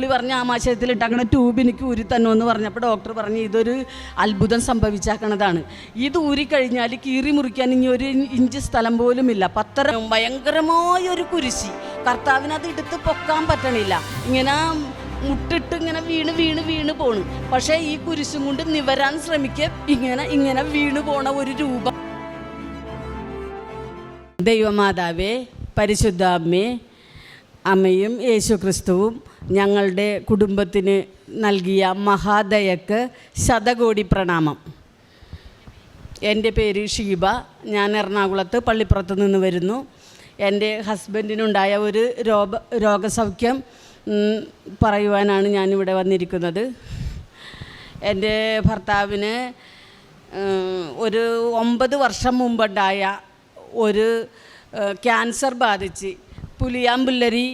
പുള്ളി പറഞ്ഞ ആമാശയത്തിൽ ഇട്ടാക്കണ ട്യൂബ് എനിക്ക് ഊരി തന്നോ എന്ന് പറഞ്ഞപ്പോൾ ഡോക്ടർ പറഞ്ഞു ഇതൊരു അത്ഭുതം സംഭവിച്ചാക്കണതാണ്. ഇത് ഊരിക്കഴിഞ്ഞാൽ കീറി മുറിക്കാൻ ഇനി ഒരു ഇഞ്ച് സ്ഥലം പോലും ഇല്ല. പത്തര ഭയങ്കരമായ ഒരു കുരിശി. കർത്താവിനത് എടുത്ത് പൊക്കാൻ പറ്റണില്ല. ഇങ്ങനെ മുട്ടിട്ട് ഇങ്ങനെ വീണ് വീണ് വീണ് പോണു. പക്ഷേ ഈ കുരിശും കൊണ്ട് നിവരാൻ ശ്രമിക്കുക ഇങ്ങനെ ഇങ്ങനെ വീണ് പോണ ഒരു രൂപം. ദൈവമാതാവേ പരിശുദ്ധാമ്മേ അമ്മയും യേശുക്രിസ്തുവും ഞങ്ങളുടെ കുടുംബത്തിന് നൽകിയ മഹാദയക്ക് ശതകോടി പ്രണാമം. എന്റെ പേര് ഷീബ. ഞാൻ എറണാകുളത്ത് പള്ളിപ്പുറത്ത് നിന്ന് വരുന്നു. എന്റെ ഹസ്ബൻഡിനുണ്ടായ ഒരു രോഗ രോഗസൗഖ്യം പറയുവാനാണ് ഞാനിവിടെ വന്നിരിക്കുന്നത്. എന്റെ ഭർത്താവിന് ഒരു ഒമ്പത് വർഷം മുമ്പുണ്ടായ ഒരു ക്യാൻസർ ബാധിച്ച് പുലിയാമ്പുല്ലരി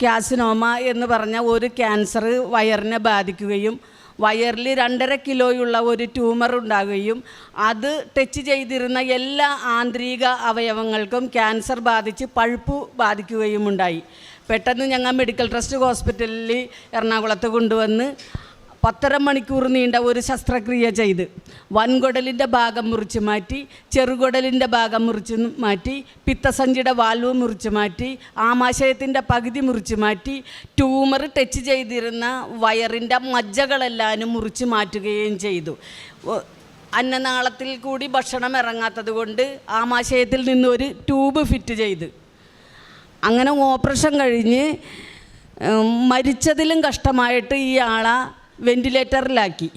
ക്യാസിനോമ എന്ന് പറഞ്ഞ ഒരു ക്യാൻസർ വയറിനെ ബാധിക്കുകയും വയറിൽ രണ്ടര കിലോയുള്ള ഒരു ട്യൂമർ ഉണ്ടാകുകയും അത് ടച്ച് ചെയ്തിരുന്ന എല്ലാ ആന്തരിക അവയവങ്ങൾക്കും ക്യാൻസർ ബാധിച്ച് പഴുപ്പ് ബാധിക്കുകയും ഉണ്ടായി പെട്ടെന്ന് ഞങ്ങൾ മെഡിക്കൽ ട്രസ്റ്റ് ഹോസ്പിറ്റലിൽ എറണാകുളത്ത് കൊണ്ടുവന്ന് പത്തര മണിക്കൂർ നീണ്ട ഒരു ശസ്ത്രക്രിയ ചെയ്ത് വൻകുടലിന്റെ ഭാഗം മുറിച്ച് മാറ്റി ചെറുകുടലിന്റെ ഭാഗം മുറിച്ച് മാറ്റി പിത്തസഞ്ചിയുടെ വാൽവ് മുറിച്ച് മാറ്റി ആമാശയത്തിന്റെ പകുതി മുറിച്ച് മാറ്റി ട്യൂമർ ടച്ച് ചെയ്തിരുന്ന വയറിന്റെ മജ്ജകളെല്ലാനും മുറിച്ച് മാറ്റുകയും ചെയ്തു. അന്നനാളത്തിൽ കൂടി ഭക്ഷണം ഇറങ്ങാത്തത് കൊണ്ട് ആമാശയത്തിൽ നിന്ന് ഒരു ട്യൂബ് ഫിറ്റ് ചെയ്ത്. അങ്ങനെ ഓപ്പറേഷൻ കഴിഞ്ഞ് മരിച്ചതിലും കഷ്ടമായിട്ട് ഈ ആളെ വെന്റിലേറ്ററിലാക്കി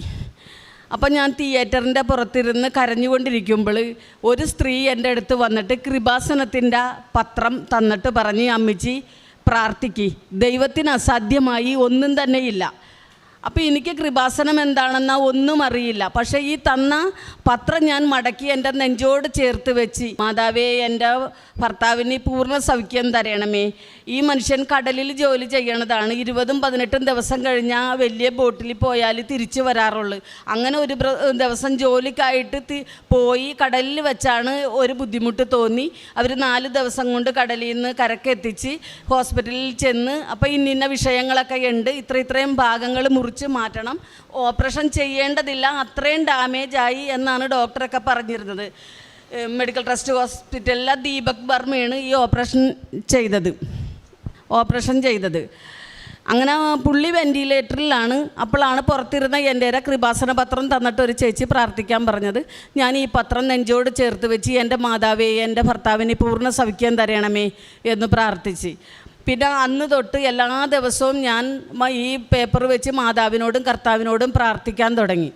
അപ്പം ഞാൻ തിയേറ്ററിന്റെ പുറത്തിരുന്ന് കരഞ്ഞുകൊണ്ടിരിക്കുമ്പോൾ ഒരു സ്ത്രീ എന്റെ അടുത്ത് വന്നിട്ട് കൃപാസനത്തിന്റെ പത്രം തന്നിട്ട് പറഞ്ഞ് അമ്മച്ചി പ്രാർത്ഥിക്ക്. ദൈവത്തിന് അസാധ്യമായി ഒന്നും തന്നെയില്ല. അപ്പോൾ എനിക്ക് കൃപാസനം എന്താണെന്ന ഒന്നും അറിയില്ല. പക്ഷേ ഈ തന്ന പത്രം ഞാൻ മടക്കി എന്റെ നെഞ്ചോട് ചേർത്ത് വെച്ച് മാതാവേ എന്റെ ഭർത്താവിന് പൂർണ സൗഖ്യം തരണമേ. ഈ മനുഷ്യൻ കടലിൽ ജോലി ചെയ്യണതാണ്. ഇരുപതും പതിനെട്ടും ദിവസം കഴിഞ്ഞാൽ വലിയ ബോട്ടിൽ പോയാൽ തിരിച്ചു വരാറുള്ളൂ. അങ്ങനെ ഒരു ദിവസം ജോലിക്കായിട്ട് പോയി കടലിൽ വെച്ചാണ് ഒരു ബുദ്ധിമുട്ട് തോന്നി. അവർ നാല് ദിവസം കൊണ്ട് കടലിൽ നിന്ന് കരക്കെത്തിച്ച് ഹോസ്പിറ്റലിൽ ചെന്ന് അപ്പോൾ ഇന്നിന്ന വിഷയങ്ങളൊക്കെ ഉണ്ട്. ഇത്ര ഇത്രയും ഭാഗങ്ങൾ മുറിച്ച് മാറ്റണം. ഓപ്പറേഷൻ ചെയ്യേണ്ടതില്ല അത്രയും ഡാമേജ് ആയി എന്നാണ് ഡോക്ടറൊക്കെ പറഞ്ഞിരുന്നത്. മെഡിക്കൽ ട്രസ്റ്റ് ഹോസ്പിറ്റലിലെ ദീപക് ബർമയാണ് ഈ ഓപ്പറേഷൻ ചെയ്തത്. ഓപ്പറേഷൻ ചെയ്തത്. അങ്ങനെ പുള്ളി വെന്റിലേറ്ററിലാണ് അപ്പോഴാണ് പുറത്തിരുന്ന എന്റെ കൃപാസന പത്രം തന്നിട്ട് ഒരു ചേച്ചി പ്രാർത്ഥിക്കാൻ പറഞ്ഞത്. ഞാൻ ഈ പത്രം നെഞ്ചോട് ചേർത്ത് വെച്ച് എന്റെ മാതാവേ എന്റെ ഭർത്താവിനെ പൂർണ സൗഖ്യം തരണമേ എന്ന് പ്രാർത്ഥിച്ച്. പിന്നെ അന്ന് തൊട്ട് എല്ലാ ദിവസവും ഞാൻ ഈ പേപ്പർ വെച്ച് മാതാവിനോടും കർത്താവിനോടും പ്രാർത്ഥിക്കാൻ തുടങ്ങി.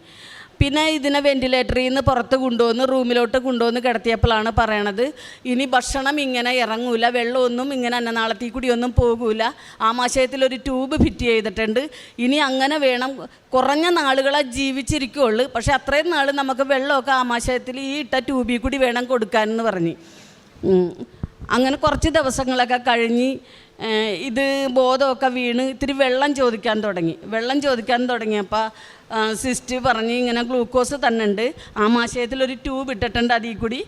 പിന്നെ ഇതിനെ വെന്റിലേറ്ററിൽ നിന്ന് പുറത്ത് കൊണ്ടുവന്ന് റൂമിലോട്ട് കൊണ്ടുവന്ന് കിടത്തിയപ്പോഴാണ് പറയണത് ഇനി ഭക്ഷണം ഇങ്ങനെ ഇറങ്ങൂല വെള്ളമൊന്നും ഇങ്ങനെ അന്നനാളത്തിൽ കൂടി ഒന്നും പോകൂല. ആമാശയത്തിൽ ഒരു ട്യൂബ് ഫിറ്റ് ചെയ്തിട്ടുണ്ട്. ഇനി അങ്ങനെ വേണം കുറഞ്ഞ നാളുകളെ ജീവിച്ചിരിക്കുകയുള്ളൂ പക്ഷേ അത്രയും നാൾ നമുക്ക് വെള്ളമൊക്കെ ആമാശയത്തിൽ ഈ ഇട്ട ട്യൂബിൽ കൂടി വേണം കൊടുക്കാനെന്ന് പറഞ്ഞ്. അങ്ങനെ കുറച്ച് ദിവസങ്ങളൊക്കെ കഴിഞ്ഞ് ഇത് ബോധമൊക്കെ വീണ് ഇത്തിരി വെള്ളം ചോദിക്കാൻ തുടങ്ങി. വെള്ളം ചോദിക്കാൻ തുടങ്ങിയപ്പോൾ സിസ്റ്റ് പറഞ്ഞ് ഇങ്ങനെ ഗ്ലൂക്കോസ് തന്നുണ്ട്. ആമാശയത്തിൽ ഒരു ട്യൂബ് ഇട്ടിട്ടുണ്ട് അതിൽ കൂടി.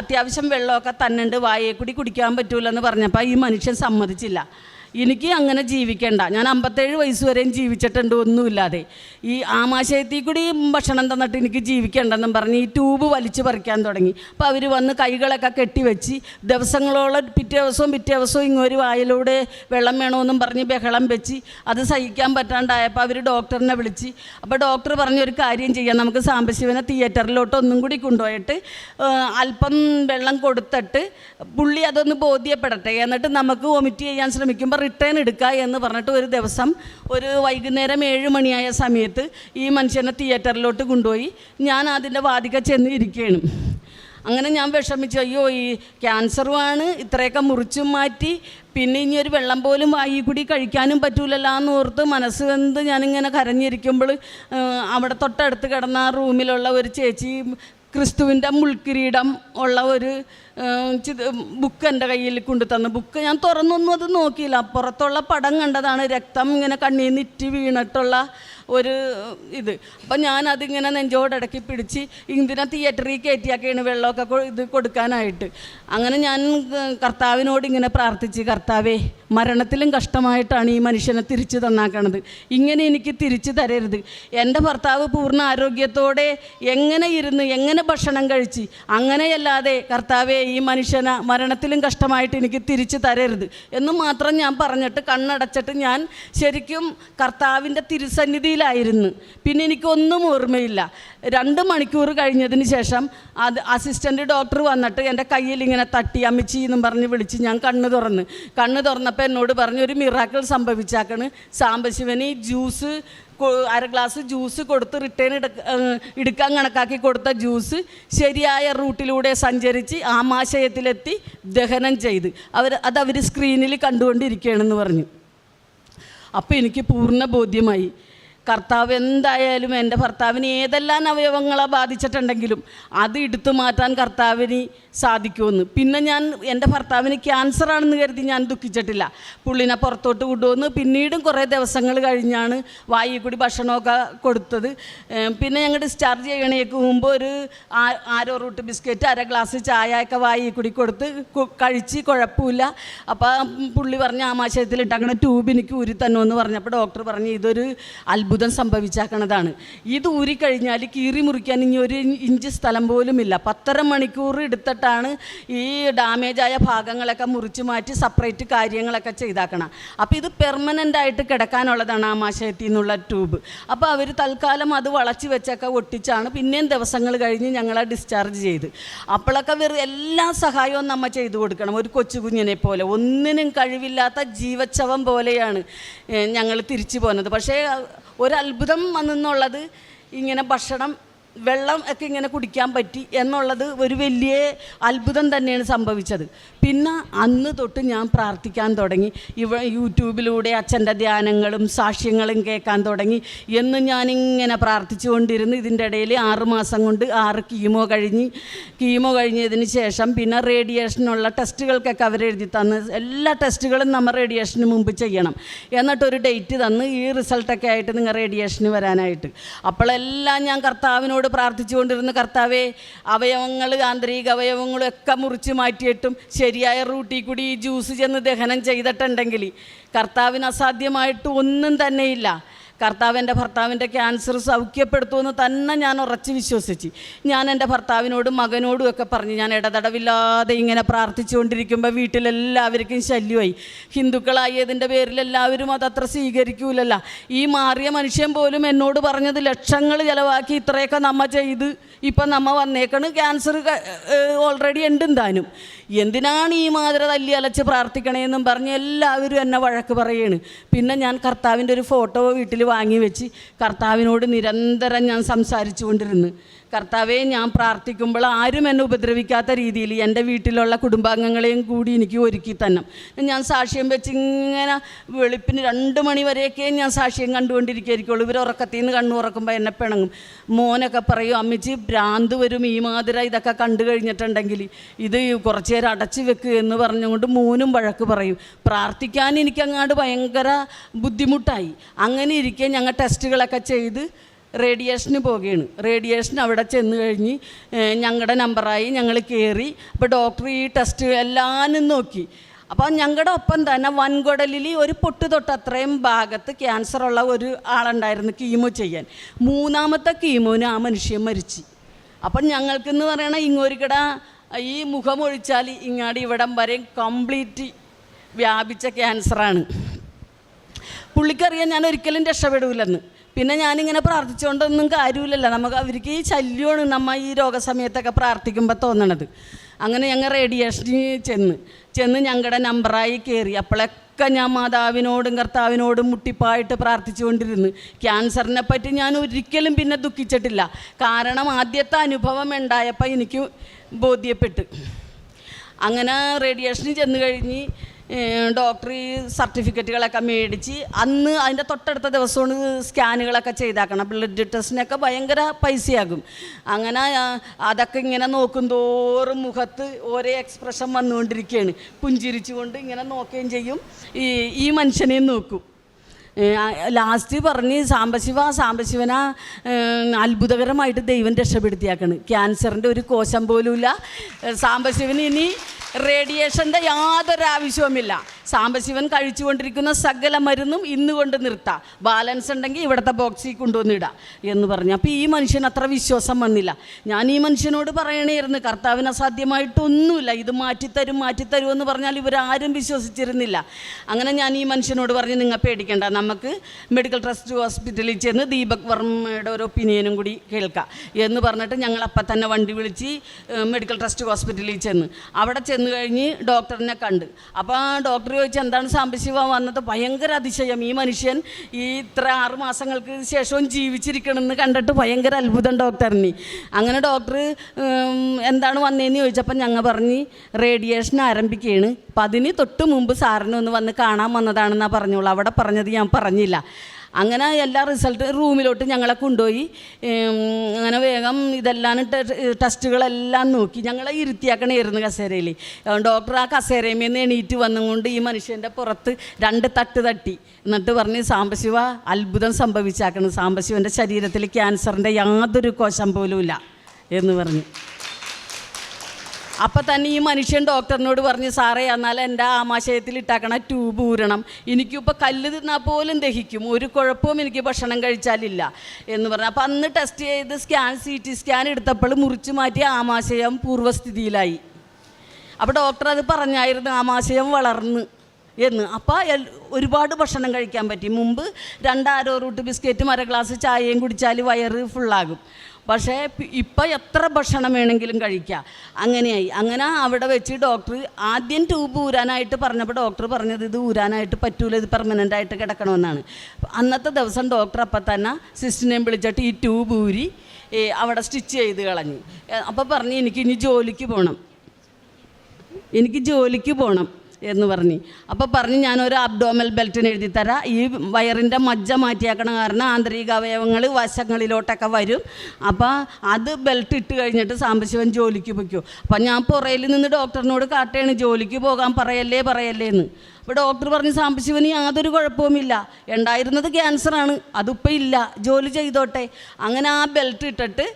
അത്യാവശ്യം വെള്ളമൊക്കെ തന്നുണ്ട്. വായയെ കൂടി കുടിക്കാൻ പറ്റൂലെന്ന് പറഞ്ഞപ്പോൾ ഈ മനുഷ്യൻ സമ്മതിച്ചില്ല. എനിക്ക് അങ്ങനെ ജീവിക്കേണ്ട. ഞാൻ അമ്പത്തേഴ് വയസ്സ് വരെയും ജീവിച്ചിട്ടുണ്ട് ഒന്നുമില്ലാതെ. ഈ ആമാശയത്തിൽ കൂടി ഭക്ഷണം തന്നിട്ട് എനിക്ക് ജീവിക്കേണ്ടെന്നും പറഞ്ഞ് ഈ ട്യൂബ് വലിച്ചു പറിക്കാൻ തുടങ്ങി. അപ്പോൾ അവർ വന്ന് കൈകളൊക്കെ കെട്ടിവെച്ച് ദിവസങ്ങളോളം പിറ്റേ ദിവസവും പിറ്റേ ദിവസവും ഇങ്ങൊരു വായിലൂടെ വെള്ളം വേണമെന്നും പറഞ്ഞ് ബഹളം വെച്ച് അത് സഹിക്കാൻ പറ്റാണ്ടായപ്പോൾ അവർ ഡോക്ടറിനെ വിളിച്ച് അപ്പോൾ ഡോക്ടർ പറഞ്ഞ ഒരു കാര്യം ചെയ്യാം. നമുക്ക് സാമ്പശിവനെ തിയേറ്ററിലോട്ട് ഒന്നും കൂടി കൊണ്ടുപോയിട്ട് അല്പം വെള്ളം കൊടുത്തിട്ട് പുള്ളി അതൊന്ന് ബോധ്യപ്പെടട്ടെ. എന്നിട്ട് നമുക്ക് വൊമിറ്റ് ചെയ്യാൻ ശ്രമിക്കുമ്പോൾ റിട്ടേൺ എടുക്കുക എന്ന് പറഞ്ഞിട്ട് ഒരു ദിവസം ഒരു വൈകുന്നേരം ഏഴ് മണിയായ സമയത്ത് ഈ മനുഷ്യനെ തിയേറ്ററിലോട്ട് കൊണ്ടുപോയി ഞാൻ അതിന്റെ വാതിക ചെന്ന് ഇരിക്കുകയാണ്. അങ്ങനെ ഞാൻ വിഷമിച്ചു. അയ്യോ ഈ ക്യാൻസറുമാണ്. ഇത്രയൊക്കെ മുറിച്ചും മാറ്റി പിന്നെ ഇനി ഒരു വെള്ളം പോലും വായി കൂടി കഴിക്കാനും പറ്റൂലല്ലോ എന്ന് ഓർത്ത് മനസ്സ് വെന്ത് ഞാനിങ്ങനെ കരഞ്ഞിരിക്കുമ്പോൾ അവിടെ തൊട്ടടുത്ത് കിടന്ന ആ റൂമിലുള്ള ഒരു ചേച്ചി ക്രിസ്തുവിന്റെ മുൾക്കിരീടം ഉള്ള ഒരു ബുക്ക് എന്റെ കയ്യിൽ കൊണ്ടു തന്നു ബുക്ക്. ഞാൻ തുറന്നൊന്നും അത് നോക്കിയില്ല. അപ്പുറത്തുള്ള പടം കണ്ടതാണ് രക്തം ഇങ്ങനെ കണ്ണീർ നിറ്റി വീണിട്ടുള്ള ഒരു ഇത്. അപ്പം ഞാനതിങ്ങനെ നെഞ്ചോടടക്കി പിടിച്ച് ഇന്തിനെ തിയേറ്ററിൽ കയറ്റിയാക്കിയാണ് വെള്ളമൊക്കെ ഇത് കൊടുക്കാനായിട്ട്. അങ്ങനെ ഞാൻ കർത്താവിനോട് ഇങ്ങനെ പ്രാർത്ഥിച്ച് കർത്താവേ മരണത്തിലും കഷ്ടമായിട്ടാണ് ഈ മനുഷ്യനെ തിരിച്ചു തന്നാക്കണത്. ഇങ്ങനെ എനിക്ക് തിരിച്ചു തരരുത്. എന്റെ ഭർത്താവ് പൂർണ ആരോഗ്യത്തോടെ എങ്ങനെ ഇരുന്ന് എങ്ങനെ ഭക്ഷണം കഴിച്ച് അങ്ങനെയല്ലാതെ കർത്താവെ ഈ മനുഷ്യനെ മരണത്തിലും കഷ്ടമായിട്ട് എനിക്ക് തിരിച്ചു തരരുത്. എന്ന് മാത്രം ഞാൻ പറഞ്ഞിട്ട് കണ്ണടച്ചിട്ട് ഞാൻ ശരിക്കും കർത്താവിന്റെ തിരുസന്നിധിയിലായിരുന്നു പിന്നെ എനിക്കൊന്നും ഓർമ്മയില്ല. രണ്ട് മണിക്കൂർ കഴിഞ്ഞതിന് ശേഷം അത് അസിസ്റ്റന്റ് ഡോക്ടർ വന്നിട്ട് എന്റെ കയ്യിൽ ഇങ്ങനെ തട്ടി അമ്മച്ചി എന്നും പറഞ്ഞ് വിളിച്ച് ഞാൻ കണ്ണ് തുറന്ന്. കണ്ണ് തുറന്നപ്പോൾ എന്നോട് പറഞ്ഞു ഒരു മിറാക്കിൾ സംഭവിച്ചാക്കണ്. സാംബശിവന് ജ്യൂസ് അര ഗ്ലാസ് ജ്യൂസ് കൊടുത്ത് റിട്ടേൺ എടുക്കാൻ കണക്കാക്കി കൊടുത്ത ജ്യൂസ് ശരിയായ റൂട്ടിലൂടെ സഞ്ചരിച്ച് ആമാശയത്തിലെത്തി ദഹനം ചെയ്ത്. അവർ അത് അവർ സ്ക്രീനിൽ കണ്ടുകൊണ്ടിരിക്കുകയാണെന്ന് പറഞ്ഞു. അപ്പോൾ എനിക്ക് പൂർണ ബോധ്യമായി. കർത്താവ് എന്തായാലും എന്റെ ഭർത്താവിന് ഏതെല്ലാം അവയവങ്ങളെ ബാധിച്ചിട്ടുണ്ടെങ്കിലും അത് എടുത്തു മാറ്റാൻ കർത്താവിന് സാധിക്കുമെന്ന്. പിന്നെ ഞാൻ എന്റെ ഭർത്താവിന് ക്യാൻസർ ആണെന്ന് കരുതി ഞാൻ ദുഃഖിച്ചിട്ടില്ല. പുള്ളിനെ പുറത്തോട്ട് കൊണ്ടുവന്ന് പിന്നീടും കുറേ ദിവസങ്ങൾ കഴിഞ്ഞാണ് വായി കൂടി ഭക്ഷണമൊക്കെ കൊടുത്തത്. പിന്നെ ഞങ്ങൾ ഡിസ്ചാർജ് ചെയ്യണേക്ക് മുമ്പ് ഒരു ആരോ റൂട്ട് ബിസ്ക്കറ്റ് അര ഗ്ലാസ് ചായ ഒക്കെ വായി കൂടി കൊടുത്ത് കഴിച്ച് കുഴപ്പമില്ല. അപ്പോൾ പുള്ളി പറഞ്ഞ ആമാശയത്തിൽ ഇട്ടങ്ങനെ ട്യൂബ് എനിക്ക് ഊരി തന്നുമെന്ന് പറഞ്ഞപ്പോൾ ഡോക്ടർ പറഞ്ഞു ഇതൊരു അത്ഭുതം സംഭവിച്ചാക്കണതാണ്. ഇത് ഊരിക്കഴിഞ്ഞാൽ കീറി മുറിക്കാൻ ഇനി ഒരു ഇഞ്ച് സ്ഥലം പോലുമില്ല. പത്തര മണിക്കൂർ എടുത്തിട്ടാണ് ഈ ഡാമേജായ ഭാഗങ്ങളൊക്കെ മുറിച്ച് മാറ്റി സെപ്പറേറ്റ് കാര്യങ്ങളൊക്കെ ചെയ്താക്കണം. അപ്പോൾ ഇത് പെർമനന്റ് ആയിട്ട് കിടക്കാനുള്ളതാണ് ആമാശയത്തിൽ നിന്നുള്ള ട്യൂബ്. അപ്പോൾ അവർ തൽക്കാലം അത് വളച്ച് വെച്ചൊക്കെ ഒട്ടിച്ചാണ് പിന്നെയും ദിവസങ്ങൾ കഴിഞ്ഞ് ഞങ്ങളെ ഡിസ്ചാർജ് ചെയ്ത്. അപ്പോഴൊക്കെ വെറു എല്ലാ സഹായവും നമ്മൾ ചെയ്തു കൊടുക്കണം. ഒരു കൊച്ചു കുഞ്ഞിനെ പോലെ. ഒന്നിനും കഴിവില്ലാത്ത ജീവച്ചവം പോലെയാണ് ഞങ്ങൾ തിരിച്ചു പോകുന്നത് പക്ഷേ ഒരത്ഭുതം വന്നെന്നുള്ളത് ഇങ്ങനെ ഭക്ഷണം വെള്ളം ഒക്കെ ഇങ്ങനെ കുടിക്കാൻ പറ്റി എന്നുള്ളത് ഒരു വലിയ അത്ഭുതം തന്നെയാണ് സംഭവിച്ചത്. പിന്നെ അന്ന് തൊട്ട് ഞാൻ പ്രാർത്ഥിക്കാൻ തുടങ്ങി. ഇവ യൂട്യൂബിലൂടെ അച്ഛന്റെ ധ്യാനങ്ങളും സാക്ഷ്യങ്ങളും കേൾക്കാൻ തുടങ്ങി. എന്ന് ഞാനിങ്ങനെ പ്രാർത്ഥിച്ചുകൊണ്ടിരുന്നു. ഇതിന്റെ ഇടയിൽ ആറ് മാസം കൊണ്ട് ആറ് കീമോ കഴിഞ്ഞ് കീമോ കഴിഞ്ഞതിന് ശേഷം പിന്നെ റേഡിയേഷനുള്ള ടെസ്റ്റുകൾക്കൊക്കെ അവരെഴുതി തന്ന്. എല്ലാ ടെസ്റ്റുകളും നമ്മൾ റേഡിയേഷന് മുമ്പ് ചെയ്യണം. എന്നിട്ടൊരു ഡേറ്റ് തന്ന് ഈ റിസൾട്ടൊക്കെ ആയിട്ട് നിങ്ങൾ റേഡിയേഷന് വരാനായിട്ട്. അപ്പോഴെല്ലാം ഞാൻ കർത്താവിനോട് പ്രാർത്ഥിച്ചുകൊണ്ടിരുന്ന. കർത്താവേ അവയവങ്ങൾ ആന്തരിക അവയവങ്ങളും ഒക്കെ മുറിച്ച് മാറ്റിയിട്ടും ശരിയായ റൂട്ടിൽ കൂടി ഈ ജ്യൂസ് ചെന്ന് ദഹനം ചെയ്തിട്ടുണ്ടെങ്കിൽ കർത്താവിന് അസാധ്യമായിട്ട് ഒന്നും തന്നെയില്ല. കർത്താവ് എന്റെ ഭർത്താവിന്റെ ക്യാൻസർ സൗഖ്യപ്പെടുത്തുമെന്ന് തന്നെ ഞാൻ ഉറച്ച് വിശ്വസിച്ച്. ഞാൻ എന്റെ ഭർത്താവിനോടും മകനോടും ഒക്കെ പറഞ്ഞു ഞാൻ ഇടതടവില്ലാതെ ഇങ്ങനെ പ്രാർത്ഥിച്ചുകൊണ്ടിരിക്കുമ്പോൾ വീട്ടിലെല്ലാവർക്കും ശല്യമായി. ഹിന്ദുക്കളായതിന്റെ പേരിൽ എല്ലാവരും അതത്ര സ്വീകരിക്കൂലല്ല. ഈ മാറിയ മനുഷ്യൻ പോലും എന്നോട് പറഞ്ഞത് ലക്ഷങ്ങൾ ചിലവാക്കി ഇത്രയൊക്കെ നമ്മ ചെയ്ത് ഇപ്പം നമ്മ വന്നേക്കണ്. ക്യാൻസർ ഓൾറെഡി ഉണ്ട് താനും എന്തിനാണ് ഈ മാതിര തല്ലി അലച്ച് പ്രാർത്ഥിക്കണേന്നും പറഞ്ഞ് എല്ലാവരും എന്നെ വഴക്ക് പറയാണ്. പിന്നെ ഞാൻ കർത്താവിന്റെ ഒരു ഫോട്ടോ വീട്ടിൽ വാങ്ങി വെച്ച് കർത്താവിനോട് നിരന്തരം ഞാൻ സംസാരിച്ചു കൊണ്ടിരുന്നു കർത്താവെ ഞാൻ പ്രാർത്ഥിക്കുമ്പോൾ ആരും എന്നെ ഉപദ്രവിക്കാത്ത രീതിയിൽ എന്റെ വീട്ടിലുള്ള കുടുംബാംഗങ്ങളെയും കൂടി എനിക്ക് ഒരുക്കി തന്നെ ഞാൻ സാക്ഷ്യം വെച്ച് ഇങ്ങനെ വെളുപ്പിന് രണ്ട് മണി വരെയൊക്കെ ഞാൻ സാക്ഷ്യം കണ്ടുകൊണ്ടിരിക്കുകയായിരിക്കുള്ളൂ. ഇവർ ഉറക്കത്തിൽ നിന്ന് കണ്ണു ഉറക്കുമ്പോൾ എന്നെ പിണങ്ങും. മോനൊക്കെ പറയും അമ്മച്ചി ഭ്രാന്ത് വരും ഈ മാതിര ഇതൊക്കെ കണ്ടു കഴിഞ്ഞിട്ടുണ്ടെങ്കിൽ ഇത് കുറച്ച് നേരം അടച്ചു വെക്കുക എന്ന് പറഞ്ഞുകൊണ്ട് മോനും വഴക്ക് പറയും. പ്രാർത്ഥിക്കാൻ എനിക്കങ്ങാണ്ട് ഭയങ്കര ബുദ്ധിമുട്ടായി. അങ്ങനെ ഇരിക്കെ ഞങ്ങൾ ടെസ്റ്റുകളൊക്കെ ചെയ്ത് റേഡിയേഷന് പോവുകയാണ്. റേഡിയേഷൻ അവിടെ ചെന്ന് കഴിഞ്ഞ് ഞങ്ങളുടെ നമ്പറായി ഞങ്ങൾ കയറി അപ്പോൾ ഡോക്ടർ ഈ ടെസ്റ്റ് എല്ലാനും നോക്കി. അപ്പോൾ ഞങ്ങളുടെ ഒപ്പം തന്നെ വൻകുടലിൽ ഒരു പൊട്ട് തൊട്ട് അത്രയും ഭാഗത്ത് ക്യാൻസറുള്ള ഒരു ആളുണ്ടായിരുന്നു കീമോ ചെയ്യാൻ. മൂന്നാമത്തെ കീമോന് ആ മനുഷ്യൻ മരിച്ചു. അപ്പം ഞങ്ങൾക്കെന്ന് പറയണ ഇങ്ങോരിക്കട ഈ മുഖമൊഴിച്ചാൽ ഇങ്ങാടി ഇവിടം വരെ കംപ്ലീറ്റ് വ്യാപിച്ച ക്യാൻസറാണ് പുള്ളിക്കറിയാൻ ഞാൻ ഒരിക്കലും രക്ഷപ്പെടൂലെന്ന്. പിന്നെ ഞാനിങ്ങനെ പ്രാർത്ഥിച്ചുകൊണ്ടൊന്നും കാര്യമില്ലല്ലോ. നമുക്ക് അവർക്ക് ഈ ശല്യമാണ് നമ്മ ഈ രോഗസമയത്തൊക്കെ പ്രാർത്ഥിക്കുമ്പോൾ തോന്നണത്. അങ്ങനെ ഞങ്ങൾ റേഡിയേഷന് ചെന്ന് ചെന്ന് ഞങ്ങളുടെ നമ്പറായി കയറി അപ്പോഴൊക്കെ ഞാൻ മാതാവിനോടും കർത്താവിനോടും മുട്ടിപ്പായിട്ട് പ്രാർത്ഥിച്ചുകൊണ്ടിരുന്നു. ക്യാൻസറിനെ പറ്റി ഞാൻ ഒരിക്കലും പിന്നെ ദുഃഖിച്ചിട്ടില്ല. കാരണം ആദ്യത്തെ അനുഭവം ഉണ്ടായപ്പോൾ എനിക്ക് ബോധ്യപ്പെട്ട്. അങ്ങനെ റേഡിയേഷന് ചെന്ന് കഴിഞ്ഞ് ഡോക്ടർ ഈ സർട്ടിഫിക്കറ്റുകളൊക്കെ മേടിച്ച് അന്ന് അതിന്റെ തൊട്ടടുത്ത ദിവസമാണ് സ്കാനുകളൊക്കെ ചെയ്താക്കണം. ബ്ലഡ് ടെസ്റ്റിനൊക്കെ ഭയങ്കര പൈസയാകും. അങ്ങനെ അതൊക്കെ ഇങ്ങനെ നോക്കും തോറും മുഖത്ത് ഓരോ എക്സ്പ്രഷൻ വന്നുകൊണ്ടിരിക്കുകയാണ്. പുഞ്ചിരിച്ചുകൊണ്ട് ഇങ്ങനെ നോക്കുകയും ചെയ്യും. ഈ ഈ മനുഷ്യനെയും നോക്കും. ലാസ്റ്റ് പറഞ്ഞ് സാംബശിവ സാംബശിവന അത്ഭുതകരമായിട്ട് ദൈവം രക്ഷപ്പെടുത്തിയാക്കണ്. ക്യാൻസറിന്റെ ഒരു കോശം പോലുമില്ല. സാംബശിവന് ഇനി റേഡിയേഷന്റെ യാതൊരു ആവശ്യവുമില്ല. സാംബശിവൻ കഴിച്ചുകൊണ്ടിരിക്കുന്ന സകല മരുന്നും ഇന്ന് കൊണ്ട് നിർത്താം. ബാലൻസ് ഉണ്ടെങ്കിൽ ഇവിടുത്തെ ബോക്സിൽ കൊണ്ടുവന്നിടാം എന്ന് പറഞ്ഞു. അപ്പോൾ ഈ മനുഷ്യൻ അത്ര വിശ്വാസം വന്നില്ല. ഞാൻ ഈ മനുഷ്യനോട് പറയണേയിരുന്നു. കർത്താവിന് അസാധ്യമായിട്ടൊന്നുമില്ല. ഇത് മാറ്റിത്തരും മാറ്റിത്തരും എന്ന് പറഞ്ഞാൽ ഇവരാരും വിശ്വസിച്ചിരുന്നില്ല. അങ്ങനെ ഞാൻ ഈ മനുഷ്യനോട് പറഞ്ഞ് നിങ്ങൾ പേടിക്കേണ്ട. നമുക്ക് മെഡിക്കൽ ട്രസ്റ്റ് ഹോസ്പിറ്റലിൽ ചെന്ന് ദീപക് വർമ്മയുടെ ഒരു ഒപ്പീനിയനും കൂടി കേൾക്കാം. എന്ന് പറഞ്ഞിട്ട് ഞങ്ങൾ അപ്പം തന്നെ വണ്ടി വിളിച്ച് മെഡിക്കൽ ട്രസ്റ്റ് ഹോസ്പിറ്റലിൽ ചെന്ന്. അവിടെ ചെന്ന് കഴിഞ്ഞ് ഡോക്ടറിനെ കണ്ട്. അപ്പോൾ ആ ഡോക്ടർ ചോദിച്ചു എന്താണ് സാമ്പശിവ വന്നത്? ഭയങ്കര അതിശയം. ഈ മനുഷ്യൻ ഈ ഇത്ര ആറ് മാസങ്ങൾക്ക് ശേഷവും ജീവിച്ചിരിക്കണമെന്ന് കണ്ടിട്ട് ഭയങ്കര അത്ഭുതം ഡോക്ടറിന്. അങ്ങനെ ഡോക്ടർ എന്താണ് വന്നതെന്ന് ചോദിച്ചപ്പോൾ ഞങ്ങൾ പറഞ്ഞ് റേഡിയേഷൻ ആരംഭിക്കുകയാണ് അപ്പം അതിന് തൊട്ട് മുമ്പ് സാറിന് ഒന്ന് വന്ന് കാണാൻ വന്നതാണെന്നാണ് പറഞ്ഞോളൂ. അവിടെ പറഞ്ഞത് ഞാൻ പറഞ്ഞില്ല. അങ്ങനെ എല്ലാ റിസൾട്ട് റൂമിലോട്ട് ഞങ്ങളെ കൊണ്ടുപോയി. അങ്ങനെ വേഗം ഇതെല്ലാം ടെസ്റ്റുകളെല്ലാം നോക്കി. ഞങ്ങളെ ഇരുത്തിയാക്കണമായിരുന്നു കസേരയിൽ ഡോക്ടർ ആ കസേരയിൽ നിന്ന് എണീറ്റ് വന്നുകൊണ്ട് ഈ മനുഷ്യന്റെ പുറത്ത് രണ്ട് തട്ട് തട്ടി. എന്നിട്ട് പറഞ്ഞ് സാംബശിവ അത്ഭുതം സംഭവിച്ചാക്കണം. സാംബശിവന്റെ ശരീരത്തിൽ ക്യാൻസറിന്റെ യാതൊരു കോശം പോലുമില്ല എന്ന് പറഞ്ഞു. അപ്പം തന്നെ ഈ മനുഷ്യൻ ഡോക്ടറിനോട് പറഞ്ഞ് സാറേ എന്നാൽ എന്റെ ആമാശയത്തിൽ ഇട്ടാക്കണ ട്യൂബ് ഊരണം. എനിക്കിപ്പോൾ കല്ല് തിന്നാൽ പോലും ദഹിക്കും. ഒരു കുഴപ്പവും എനിക്ക് ഭക്ഷണം കഴിച്ചാലില്ല. എന്ന് പറഞ്ഞു. അപ്പം അന്ന് ടെസ്റ്റ് ചെയ്ത് സ്കാൻ സി ടി സ്കാൻ എടുത്തപ്പോൾ മുറിച്ച് മാറ്റി ആമാശയം പൂർവസ്ഥിതിയിലായി അപ്പോൾ ഡോക്ടർ അത് പറഞ്ഞായിരുന്നു ആമാശയം വളർന്ന് എന്ന്. അപ്പോൾ ഒരുപാട് ഭക്ഷണം കഴിക്കാൻ പറ്റി. മുമ്പ് രണ്ടാരോ റൂട്ട് ബിസ്ക്കറ്റും അര ഗ്ലാസ് ചായയും കുടിച്ചാൽ വയറ് ഫുള്ളാകും. പക്ഷേ ഇപ്പം എത്ര ഭക്ഷണം വേണമെങ്കിലും കഴിക്കാം. അങ്ങനെയായി. അങ്ങനെ അവിടെ വെച്ച് ഡോക്ടർ ആദ്യം ട്യൂബ് ഊരാനായിട്ട് പറഞ്ഞപ്പോൾ ഡോക്ടർ പറഞ്ഞത് ഇത് ഊരാനായിട്ട് പറ്റൂല ഇത് പെർമനന്റ് ആയിട്ട് കിടക്കണമെന്നാണ്. അന്നത്തെ ദിവസം ഡോക്ടർ അപ്പം തന്നെ സിസ്റ്റിനെയും വിളിച്ചിട്ട് ഈ ട്യൂബ് ഊരി അവിടെ സ്റ്റിച്ച് ചെയ്ത് കളഞ്ഞു. അപ്പോൾ പറഞ്ഞു എനിക്ക് ഇനി ജോലിക്ക് പോകണം എനിക്ക് ജോലിക്ക് പോകണം എന്ന് പറഞ്ഞു. അപ്പോൾ പറഞ്ഞ് ഞാനൊരു അബ്ഡോമൽ ബെൽറ്റിന് എഴുതി തരാം. ഈ വയറിന്റെ മജ്ജ മാറ്റിയാക്കണ കാരണം ആന്തരിക അവയവങ്ങൾ വശങ്ങളിലോട്ടൊക്കെ വരും. അപ്പോൾ അത് ബെൽറ്റ് ഇട്ട് കഴിഞ്ഞിട്ട് സാമ്പശിവൻ ജോലിക്ക് പൊയ്ക്കോ. അപ്പം ഞാൻ പുറയിൽ നിന്ന് ഡോക്ടറിനോട് കാട്ടുകയാണ് ജോലിക്ക് പോകാൻ പറയല്ലേ പറയല്ലേ എന്ന് അപ്പോൾ ഡോക്ടർ പറഞ്ഞു സാംബശിവന് യാതൊരു കുഴപ്പവുമില്ല. ഉണ്ടായിരുന്നത് ക്യാൻസറാണ് അതിപ്പോൾ ഇല്ല. ജോലി ചെയ്തോട്ടെ. അങ്ങനെ ആ ബെൽറ്റ് ഇട്ടിട്ട്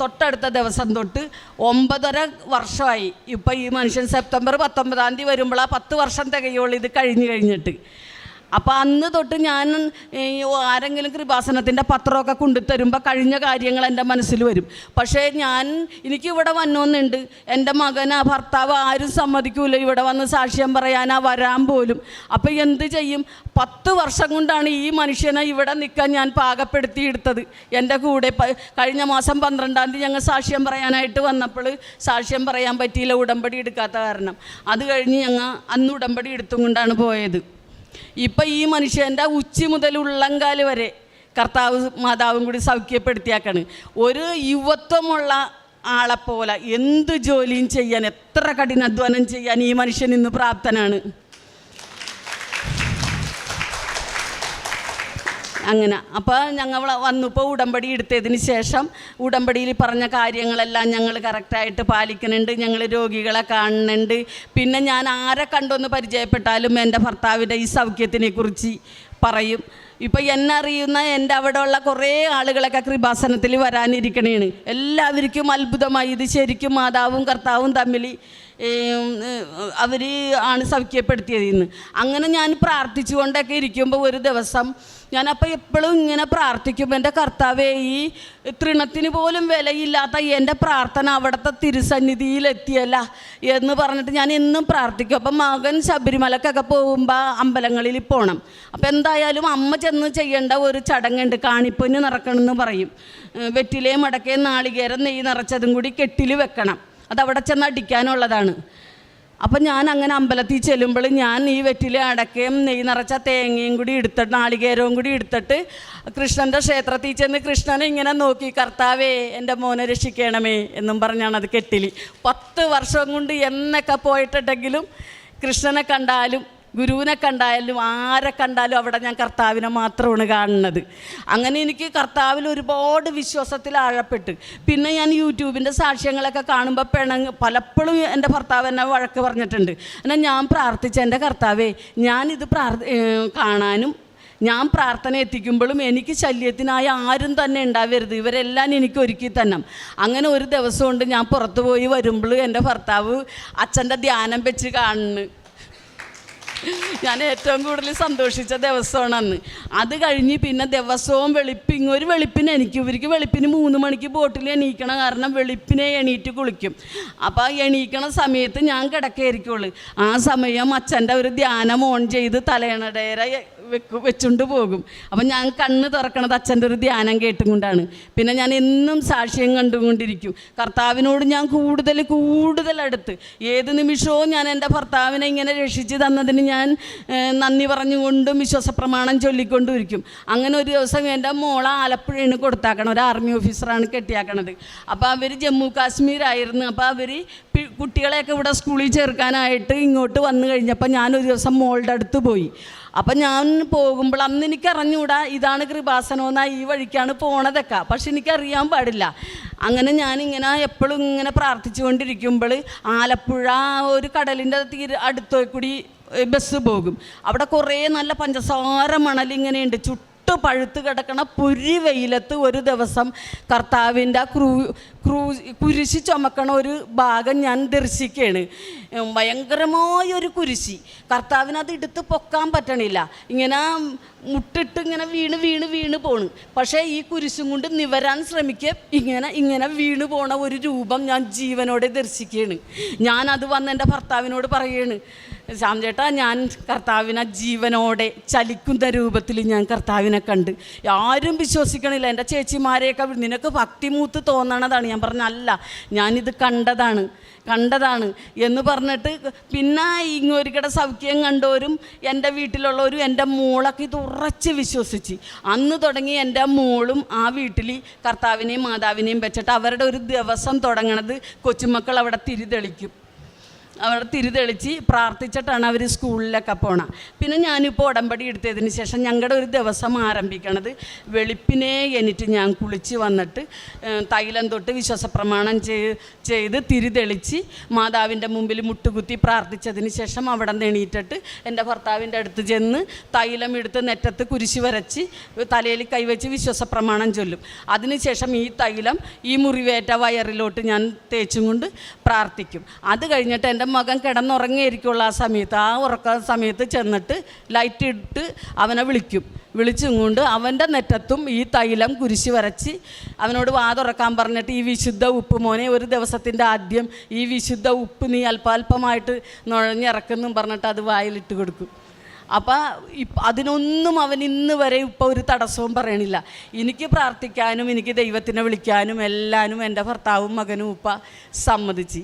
തൊട്ടടുത്ത ദിവസം തൊട്ട് ഒമ്പതര വർഷമായി. ഇപ്പം ഈ മനുഷ്യൻ സെപ്റ്റംബർ പത്തൊമ്പതാം തീയതി വരുമ്പോൾ ആ പത്ത് വർഷം തികയുള്ളൂ ഇത് കഴിഞ്ഞ് കഴിഞ്ഞിട്ട്. അപ്പം അന്ന് തൊട്ട് ഞാൻ ആരെങ്കിലും കൃപാസനത്തിന്റെ പത്രമൊക്കെ കൊണ്ടുതരുമ്പോൾ കഴിഞ്ഞ കാര്യങ്ങൾ എന്റെ മനസ്സിൽ വരും. പക്ഷേ ഞാൻ എനിക്ക് ഇവിടെ വന്നോന്നുണ്ട്. എന്റെ മകനാ ഭർത്താവ് ആരും സമ്മതിക്കൂല. ഇവിടെ വന്ന് സാക്ഷ്യം പറയാനാ വരാൻ പോലും. അപ്പം എന്ത് ചെയ്യും? പത്ത് വർഷം കൊണ്ടാണ് ഈ മനുഷ്യനെ ഇവിടെ നിൽക്കാൻ ഞാൻ പാകപ്പെടുത്തിയെടുത്തത് എന്റെ കൂടെ കഴിഞ്ഞ മാസം പന്ത്രണ്ടാം തീയതി ഞങ്ങൾ സാക്ഷ്യം പറയാനായിട്ട് വന്നപ്പോൾ സാക്ഷ്യം പറയാൻ പറ്റിയില്ല ഉടമ്പടി എടുക്കാത്ത കാരണം. അത് കഴിഞ്ഞ് ഞങ്ങൾ അന്ന് ഉടമ്പടി എടുത്തും കൊണ്ടാണ് പോയത്. ഇപ്പം ഈ മനുഷ്യന്റെ ഉച്ചി മുതൽ ഉള്ളങ്കാൽ വരെ കർത്താവ് മാതാവും കൂടി സൗഖ്യപ്പെടുത്തിയാക്കാണ്. ഒരു യുവത്വമുള്ള ആളെപ്പോലെ എന്ത് ജോലിയും ചെയ്യാൻ എത്ര കഠിനാധ്വാനം ചെയ്യാൻ ഈ മനുഷ്യൻ ഇന്ന് പ്രാപ്തനാണ്? അങ്ങനെ. അപ്പോൾ ഞങ്ങൾ വന്നപ്പോൾ ഉടമ്പടി എടുത്തതിന് ശേഷം ഉടമ്പടിയിൽ പറഞ്ഞ കാര്യങ്ങളെല്ലാം ഞങ്ങൾ കറക്റ്റായിട്ട് പാലിക്കുന്നുണ്ട്. ഞങ്ങൾ രോഗികളെ കാണുന്നുണ്ട്. പിന്നെ ഞാൻ ആരെ കണ്ടൊന്ന് പരിചയപ്പെട്ടാലും എന്റെ ഭർത്താവിന്റെ ഈ സൗഖ്യത്തിനെ കുറിച്ച് പറയും. ഇപ്പം എന്നെ അറിയുന്ന എന്റെ അവിടെ ഉള്ള കുറേ ആളുകളൊക്കെ കൃപാസനത്തിൽ വരാനിരിക്കണേണ്. എല്ലാവർക്കും അത്ഭുതമായി. ഇത് ശരിക്കും മാതാവും കർത്താവും തമ്മിൽ അവർ ആണ് സൗഖ്യപ്പെടുത്തിയതിന്ന്. അങ്ങനെ ഞാൻ പ്രാർത്ഥിച്ചുകൊണ്ടൊക്കെ ഇരിക്കുമ്പോൾ ഒരു ദിവസം ഞാനപ്പോൾ എപ്പോഴും ഇങ്ങനെ പ്രാർത്ഥിക്കും. എന്റെ കർത്താവെ ഈ തൃണത്തിന് പോലും വിലയില്ലാത്ത എന്റെ പ്രാർത്ഥന അവിടുത്തെ തിരുസന്നിധിയിലെത്തിയല്ല എന്ന് പറഞ്ഞിട്ട് ഞാൻ എന്നും പ്രാർത്ഥിക്കും. അപ്പം മകൻ ശബരിമലക്കൊക്കെ പോകുമ്പോൾ അമ്പലങ്ങളിൽ പോകണം അപ്പം എന്തായാലും അമ്മ ചെന്ന് ചെയ്യേണ്ട ഒരു ചടങ്ങുണ്ട്. കാണിപ്പൊന്ന് നിറക്കണമെന്ന് പറയും. വെറ്റിലേ മടക്കയും നാളികേരം നെയ്യ് നിറച്ചതും കൂടി കെട്ടിൽ വെക്കണം. അതവിടെ ചെന്ന് അടിക്കാനുള്ളതാണ്. അപ്പം ഞാൻ അങ്ങനെ അമ്പലത്തിൽ ചെല്ലുമ്പോൾ ഞാൻ ഈ വെറ്റില അടക്കയും നെയ് നിറച്ച തേങ്ങയും കൂടി എടുത്തിട്ട് നാളികേരവും കൂടി എടുത്തിട്ട് കൃഷ്ണന്റെ ക്ഷേത്രത്തിൽ ചെന്ന് കൃഷ്ണനെ ഇങ്ങനെ നോക്കി കർത്താവേ എന്റെ മോനെ രക്ഷിക്കണമേ എന്നും പറഞ്ഞാണ് അത് കെട്ടിലി. പത്ത് വർഷം കൊണ്ട് എന്നൊക്കെ പോയിട്ടുണ്ടെങ്കിലും കൃഷ്ണനെ കണ്ടാലും ഗുരുവിനെ കണ്ടായാലും ആരെ കണ്ടാലും അവിടെ ഞാൻ കർത്താവിനെ മാത്രമാണ് കാണുന്നത്. അങ്ങനെ എനിക്ക് കർത്താവിൽ ഒരുപാട് വിശ്വാസത്തിൽ ആഴപ്പെട്ട്. പിന്നെ ഞാൻ യൂട്യൂബിന്റെ സാക്ഷ്യങ്ങളൊക്കെ കാണുമ്പോൾ പിണങ്ങ് പലപ്പോഴും എന്റെ ഭർത്താവ് എന്നെ വഴക്ക് പറഞ്ഞിട്ടുണ്ട്. എന്നാൽ ഞാൻ പ്രാർത്ഥിച്ച എന്റെ കർത്താവേ ഞാനിത് പ്രാർത്ഥ കാണാനും ഞാൻ പ്രാർത്ഥന എത്തിക്കുമ്പോഴും എനിക്ക് ശല്യത്തിനായി ആരും തന്നെ ഉണ്ടാവരുത്. ഇവരെല്ലാം എനിക്ക് ഒരുക്കി തന്നെ അങ്ങനെ ഒരു ദിവസം കൊണ്ട് ഞാൻ പുറത്തു പോയി വരുമ്പോൾ എന്റെ ഭർത്താവ് അച്ഛന്റെ ധ്യാനം വെച്ച് കാണുന്നു. ഞാൻ ഏറ്റവും കൂടുതൽ സന്തോഷിച്ച ദിവസമാണ് അന്ന്. അത് കഴിഞ്ഞ് പിന്നെ ദിവസവും വെളുപ്പിങ് ഒരു വെളുപ്പിന് എനിക്ക് ഇവർക്ക് വെളുപ്പിന് മൂന്ന് മണിക്ക് ബോട്ടിൽ എണീക്കണം കാരണം വെളുപ്പിനെ എണീറ്റ് കുളിക്കും. അപ്പോൾ എണീക്കണ സമയത്ത് ഞാൻ കിടക്കായിരിക്കുള്ളൂ. ആ സമയം അച്ഛന്റെ ഒരു ധ്യാനം ഓൺ ചെയ്ത് തലയണടേരെ വെച്ചുകൊണ്ട് പോകും. അപ്പം ഞാൻ കണ്ണ് തുറക്കണത് അച്ഛന്റെ ഒരു ധ്യാനം കേട്ടുകൊണ്ടാണ്. പിന്നെ ഞാൻ എന്നും സാക്ഷ്യം കണ്ടുകൊണ്ടിരിക്കും. കർത്താവിനോട് ഞാൻ കൂടുതൽ കൂടുതൽ അടുത്ത്. ഏത് നിമിഷവും ഞാൻ എന്റെ ഭർത്താവിനെ ഇങ്ങനെ രക്ഷിച്ച് തന്നതിന് ഞാൻ നന്ദി പറഞ്ഞുകൊണ്ടും വിശ്വാസപ്രമാണം ചൊല്ലിക്കൊണ്ടും ഇരിക്കും അങ്ങനെ ഒരു ദിവസം എന്റെ മോളെ ആലപ്പുഴയാണ് കൊടുത്താക്കണം. ഒരു ആർമി ഓഫീസറാണ് കെട്ടിയാക്കണത്. അപ്പോൾ അവർ ജമ്മു കാശ്മീരായിരുന്നു അപ്പോൾ അവർ കുട്ടികളെയൊക്കെ ഇവിടെ സ്കൂളിൽ ചേർക്കാനായിട്ട് ഇങ്ങോട്ട് വന്നു കഴിഞ്ഞപ്പോൾ ഞാനൊരു ദിവസം മോളുടെ അടുത്ത് പോയി. അപ്പം ഞാൻ പോകുമ്പോൾ അന്ന് എനിക്ക് അറിഞ്ഞൂടാ ഇതാണ് കൃപാസനമെന്നാ ഈ വഴിക്കാണ് പോണതൊക്കെ. പക്ഷെ എനിക്കറിയാൻ പാടില്ല. അങ്ങനെ ഞാനിങ്ങനെ എപ്പോഴും ഇങ്ങനെ പ്രാർത്ഥിച്ചുകൊണ്ടിരിക്കുമ്പോൾ ആലപ്പുഴ ഒരു കടലിന്റെ തീര അടുത്തോ കൂടി ബസ് പോകും. അവിടെ കുറേ നല്ല പഞ്ചസാര മണൽ ഇങ്ങനെയുണ്ട്. ചുട്ടു പഴുത്ത് കിടക്കണ പുരി വെയിലത്ത് ഒരു ദിവസം കർത്താവിന്റെ ക്രൂ ക്രൂ കുരിശി ചുമക്കണ ഒരു ഭാഗം ഞാൻ ദർശിക്കുകയാണ്. ഭയങ്കരമായൊരു കുരിശി. കർത്താവിനത് എടുത്ത് പൊക്കാൻ പറ്റണില്ല. ഇങ്ങനെ മുട്ടിട്ട് ഇങ്ങനെ വീണ് വീണ് വീണ് പോണ്. പക്ഷേ ഈ കുരിശും കൊണ്ട് നിവരാൻ ശ്രമിക്കുക ഇങ്ങനെ ഇങ്ങനെ വീണ് പോണ ഒരു രൂപം ഞാൻ ജീവനോടെ ദർശിക്കുകയാണ്. ഞാനത് വന്ന് എന്റെ ഭർത്താവിനോട് പറയുകയാണ് ശ്യാം ചേട്ടാ ഞാൻ കർത്താവിനെ ജീവനോടെ ചലിക്കുന്ന രൂപത്തിൽ ഞാൻ കർത്താവിനെ കണ്ട്. ആരും വിശ്വസിക്കണില്ല. എന്റെ ചേച്ചിമാരെയൊക്കെ നിനക്ക് ഭക്തിമൂത്ത് തോന്നണതാണ്. ഞാൻ പറഞ്ഞല്ല ഞാനിത് കണ്ടതാണ്. കണ്ടതാണ്. എന്ന് പറഞ്ഞിട്ട് പിന്നെ ഇങ്ങോരിക്കട സൗഖ്യം കണ്ടവരും എന്റെ വീട്ടിലുള്ളവരും എന്റെ മോളൊക്കെ ഇത് ഉറച്ച് വിശ്വസിച്ച്. അന്ന് തുടങ്ങി എന്റെ മോളും ആ വീട്ടിൽ കർത്താവിനെയും മാതാവിനെയും വെച്ചിട്ട് അവരുടെ ഒരു ദിവസം തുടങ്ങണത് കൊച്ചുമക്കൾ അവിടെ തിരിതെളിക്കും. അവിടെ തിരിതെളിച്ച് പ്രാർത്ഥിച്ചിട്ടാണ് അവർ സ്കൂളിലൊക്കെ പോണത് പിന്നെ ഞാനിപ്പോൾ ഉടമ്പടി എടുത്തതിന് ശേഷം ഞങ്ങളുടെ ഒരു ദിവസം ആരംഭിക്കണത് വെളുപ്പിനെ എന്നിട്ട് ഞാൻ കുളിച്ച് വന്നിട്ട് തൈലം തൊട്ട് വിശ്വാസപ്രമാണം ചെയ് ചെയ്ത് തിരിതെളിച്ച് മാതാവിന്റെ മുമ്പിൽ മുട്ടുകുത്തി പ്രാർത്ഥിച്ചതിന് ശേഷം അവിടെ എണീറ്റിട്ട് എന്റെ ഭർത്താവിന്റെ അടുത്ത് ചെന്ന് തൈലം എടുത്ത് നെറ്റത്ത് കുരിശ് വരച്ച് തലയിൽ കൈവച്ച് വിശ്വാസപ്രമാണം ചൊല്ലും. അതിനുശേഷം ഈ തൈലം ഈ മുറിവേറ്റ വയറിലോട്ട് ഞാൻ തേച്ചും കൊണ്ട് പ്രാർത്ഥിക്കും. അത് കഴിഞ്ഞിട്ട് എന്റെ മകൻ കിടന്നുറങ്ങിയിരിക്കുള്ള ആ സമയത്ത്. ആ ഉറക്ക സമയത്ത് ചെന്നിട്ട് ലൈറ്റ് ഇട്ട് അവനെ വിളിക്കും. വിളിച്ചും കൊണ്ട് അവന്റെ നെറ്റത്തും ഈ തൈലം കുരിശ് വരച്ച് അവനോട് വാതുറക്കാൻ പറഞ്ഞിട്ട് ഈ വിശുദ്ധ ഉപ്പ് മോനെ ഒരു ദിവസത്തിന്റെ ആദ്യം ഈ വിശുദ്ധ ഉപ്പ് നീ അല്പാൽപമായിട്ട് നുഴഞ്ഞിറക്കുന്നും പറഞ്ഞിട്ട് അത് വായിലിട്ട് കൊടുക്കും. അപ്പം ഇപ്പം അതിനൊന്നും അവൻ ഇന്ന് വരെ ഇപ്പോൾ ഒരു തടസ്സവും പറയണില്ല. എനിക്ക് പ്രാർത്ഥിക്കാനും എനിക്ക് ദൈവത്തിനെ വിളിക്കാനും എല്ലാനും എന്റെ ഭർത്താവും മകനും ഉപ്പ സമ്മതിച്ച്.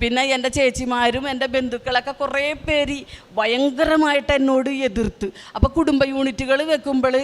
പിന്നെ എന്റെ ചേച്ചിമാരും എന്റെ ബന്ധുക്കളൊക്കെ കുറേ പേര് ഭയങ്കരമായിട്ട് എന്നോട് എതിർത്ത്. അപ്പോൾ കുടുംബ യൂണിറ്റുകൾ വെക്കുമ്പോൾ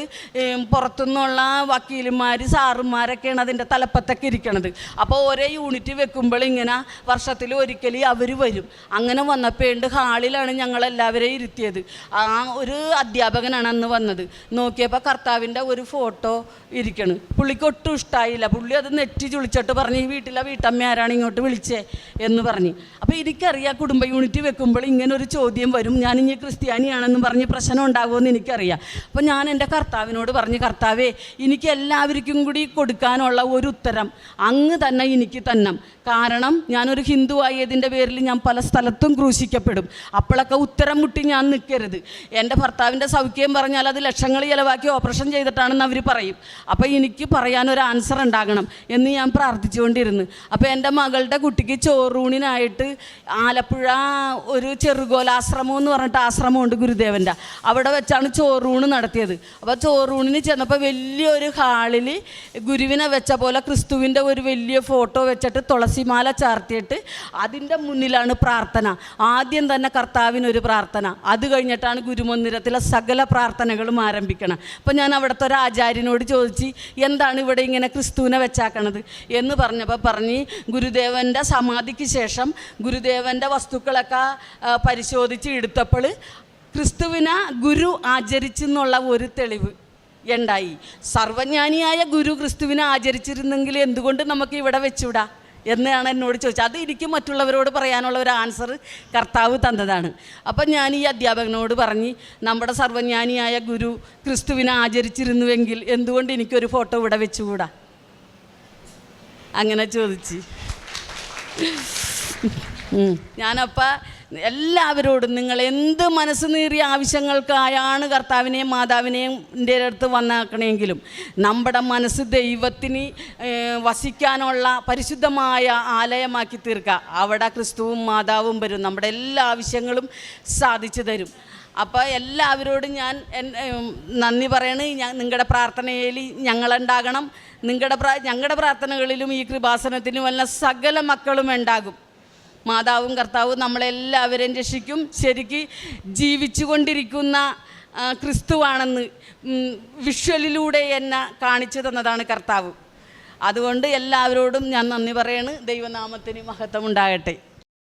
പുറത്തുനിന്നുള്ള വക്കീലുമാർ സാറുമാരൊക്കെയാണ് അതിന്റെ തലപ്പത്തൊക്കെ ഇരിക്കണത്. അപ്പോൾ ഓരോ യൂണിറ്റ് വെക്കുമ്പോൾ ഇങ്ങനെ വർഷത്തിൽ ഒരിക്കൽ അവർ വരും. അങ്ങനെ വന്നപ്പോണ്ട് ഹാളിലാണ് ഞങ്ങളെല്ലാവരെയും ഇരുത്തിയത്. ആ ഒരു അധ്യാപകനാണ് അന്ന് വന്നത്. നോക്കിയപ്പോൾ കർത്താവിന്റെ ഒരു ഫോട്ടോ ഇരിക്കണ്. പുള്ളിക്ക് ഒട്ടും ഇഷ്ടമായില്ല പുള്ളി അത് നെറ്റി ചുളിച്ചിട്ട് പറഞ്ഞ് ഈ വീട്ടിലെ വീട്ടമ്മ ആരാണ് ഇങ്ങോട്ട് വിളിച്ചേ? എന്ന് പറഞ്ഞ്. അപ്പോൾ എനിക്കറിയാം കുടുംബ യൂണിറ്റ് വെക്കുമ്പോൾ ഇങ്ങനെ ഒരു ചോദ്യം വരും. ഞാൻ ഇനി ക്രിസ്ത്യാനിയാണെന്ന് പറഞ്ഞ് പ്രശ്നം ഉണ്ടാകുമെന്ന് എനിക്കറിയാം. അപ്പോൾ ഞാൻ എന്റെ കർത്താവിനോട് പറഞ്ഞ് കർത്താവേ എനിക്ക് എല്ലാവർക്കും കൂടി കൊടുക്കാനുള്ള ഒരു ഉത്തരം അങ്ങ് തന്നെ എനിക്ക് തന്നെ കാരണം ഞാനൊരു ഹിന്ദു ആയതിന്റെ പേരിൽ ഞാൻ പല സ്ഥലത്തും ക്രൂശിക്കപ്പെടും. അപ്പോഴൊക്കെ ഉത്തരം മുട്ടി ഞാൻ നിൽക്കരുത്. എന്റെ ഭർത്താവിന്റെ സൗഖ്യം പറഞ്ഞാൽ അത് ലക്ഷങ്ങൾ ചിലവാക്കി ഓപ്പറേഷൻ ചെയ്തിട്ടാണെന്ന് അവർ പറയും. അപ്പോൾ എനിക്ക് പറയാനൊരു ആൻസർ ഉണ്ടാകണം എന്ന് ഞാൻ പ്രാർത്ഥിച്ചുകൊണ്ടിരുന്നു. അപ്പോൾ എന്റെ മകളുടെ കുട്ടിക്ക് ചോറൂണിനായിട്ട് ആലപ്പുഴ ഒരു ചെറുകോലാശ്രമം എന്ന് പറഞ്ഞിട്ട് ആശ്രമമുണ്ട് ഗുരുദേവന്റെ അവിടെ വെച്ചാണ് ചോറൂണ് നടത്തിയത്. അപ്പോൾ ചോറൂണിന് ചെന്നപ്പോൾ വലിയൊരു ഹാളിൽ ഗുരുവിനെ വെച്ച പോലെ ക്രിസ്തുവിന്റെ ഒരു വലിയ ഫോട്ടോ വെച്ചിട്ട് തുളസിമാല ചാർത്തിയിട്ട് അതിന്റെ മുന്നിലാണ് പ്രാർത്ഥന. ആദ്യം തന്നെ കർത്താവിനൊരു പ്രാർത്ഥന. അത് കഴിഞ്ഞിട്ടാണ് ഗുരുമന്ദിരത്തിലെ സകല പ്രാർത്ഥനകളും ആരംഭിക്കണം. അപ്പോൾ ഞാൻ അവിടുത്തെ ഒരു ആചാര്യനോട് ചോദിച്ച് എന്താണ് ഇവിടെ ഇങ്ങനെ ക്രിസ്തുവിനെ വെച്ചാക്കണത്? എന്ന് പറഞ്ഞപ്പോൾ പറഞ്ഞ് ഗുരുദേവന്റെ സമാധിക്ക് ശേഷം ഗുരുദേവന്റെ വസ്തുക്കളൊക്കെ പരിശോധിച്ച് പരിശോധിച്ച് എടുത്തപ്പോൾ ക്രിസ്തുവിന ഗുരു ആചരിച്ചെന്നുള്ള ഒരു തെളിവ് ഉണ്ടായി. സർവജ്ഞാനിയായ ഗുരു ക്രിസ്തുവിനെ ആചരിച്ചിരുന്നെങ്കിൽ എന്തുകൊണ്ട് നമുക്ക് ഇവിടെ വെച്ചുവിടാ എന്നാണ് എന്നോട് ചോദിച്ചത്. അത് എനിക്ക് മറ്റുള്ളവരോട് പറയാനുള്ള ഒരു ആൻസർ കർത്താവ് തന്നതാണ്. അപ്പം ഞാൻ ഈ അധ്യാപകനോട് പറഞ്ഞ് നമ്മുടെ സർവജ്ഞാനിയായ ഗുരു ക്രിസ്തുവിനെ ആചരിച്ചിരുന്നുവെങ്കിൽ എന്തുകൊണ്ട് എനിക്കൊരു ഫോട്ടോ ഇവിടെ വെച്ചുകൂടാ? അങ്ങനെ ചോദിച്ച്. ഞാനപ്പം എല്ലാവരോടും നിങ്ങൾ എന്ത് മനസ്സ് നീറിയ ആവശ്യങ്ങൾക്കായാണ് കർത്താവിനെയും മാതാവിനെയും എന്റെ അടുത്ത് വന്നാക്കണമെങ്കിലും നമ്മുടെ മനസ്സ് ദൈവത്തിന് വസിക്കാനുള്ള പരിശുദ്ധമായ ആലയമാക്കി തീർക്കുക അവിടെ ക്രിസ്തുവും മാതാവും വരും. നമ്മുടെ എല്ലാ ആവശ്യങ്ങളും സാധിച്ചു തരും. അപ്പോൾ എല്ലാവരോടും ഞാൻ നന്ദി പറയണ്. ഞാൻ നിങ്ങളുടെ പ്രാർത്ഥനയിൽ ഞങ്ങളുണ്ടാകണം നിങ്ങളുടെ പ്രാ ഞങ്ങളുടെ പ്രാർത്ഥനകളിലും ഈ കൃപാസനത്തിലും എല്ലാം സകല മക്കളും ഉണ്ടാകും. മാതാവും കർത്താവും നമ്മളെല്ലാവരെയും രക്ഷിക്കും. ശരിക്ക് ജീവിച്ചു കൊണ്ടിരിക്കുന്ന ക്രിസ്തുവാണെന്ന് വിഷ്വലിലൂടെ എന്നെ കാണിച്ചു തന്നതാണ് കർത്താവ്. അതുകൊണ്ട് എല്ലാവരോടും ഞാൻ നന്ദി പറയണ്. ദൈവനാമത്തിന് മഹത്വം ഉണ്ടാകട്ടെ